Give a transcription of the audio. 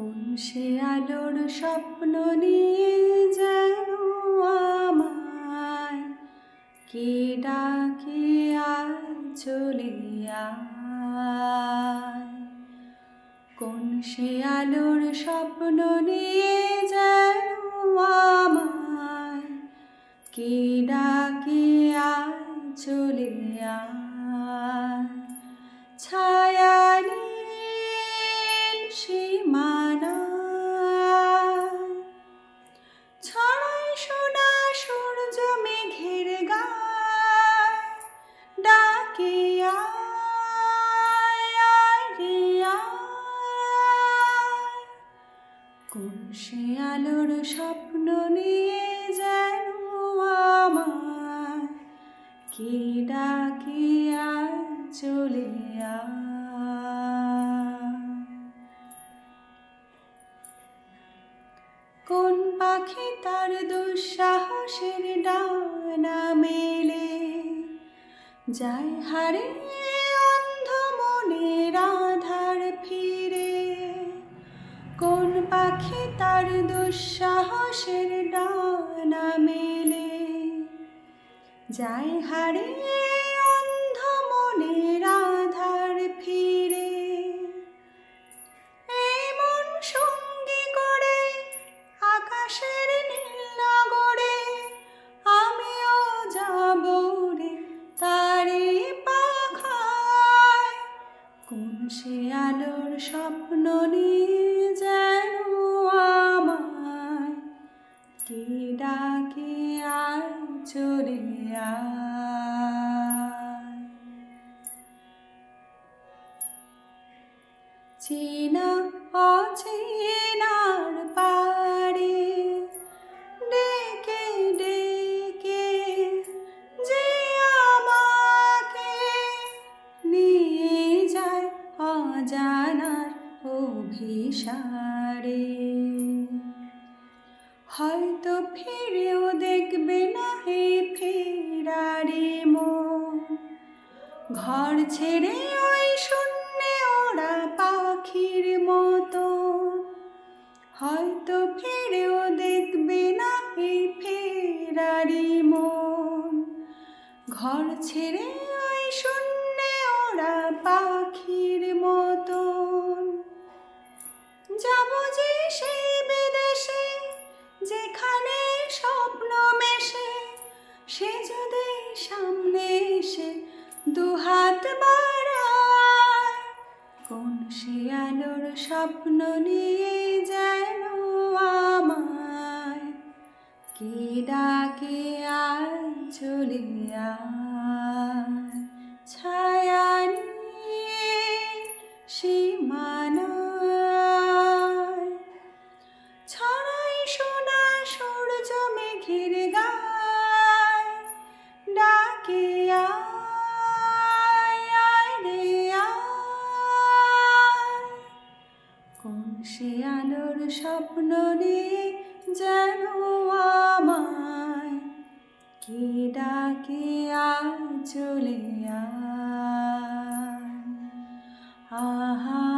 কোন সে আলোর স্বপ্ন নিয়ে যেন আমায় কে ডাকে আর চলে কোন সে আলোর স্বপ্ন নিয়ে যেন আমায় কে ডাকে আর স্বপ্ন নিয়ে যেন আমার কে ডাকে আর চলে কোন পাখি তার দুঃসাহসের ডানা মেলে? যায় হারে অন্ধ মনের আধার ফিরে। কোন পাখি তার যায় হারে অন্ধ মনের আধার ফিরে এই মন সঙ্গী করে আকাশের নীল নগরে আমিও যাব রে তারে পাখায়। কোন সে আলোর স্বপ্ন নিয়ে চেনা অচেনার ডেকে ডেকে নিয়ে যায় অজানার হয়তো ফিরেও দেখবে না হে ফেরারে মন। ঘর ছেড়ে ওই শূন্যে ওরা পাখির মতো। হয়তো ফিরেও দেখবে না হে ফেরারি মন। ঘর ছেড়ে ওই শূন্যে ওরা পাখির যদি সামনে এসে দুহাত বাড়ায়। কোন সে আলোর স্বপ্ন নিয়ে যেন আমায়? কে ডাকে আর চলে ছায়া নিয়ে সীমানায় সে আলোর স্বপ্ন নিয়ে যেন আমায় কে ডাকে আর চলে আহা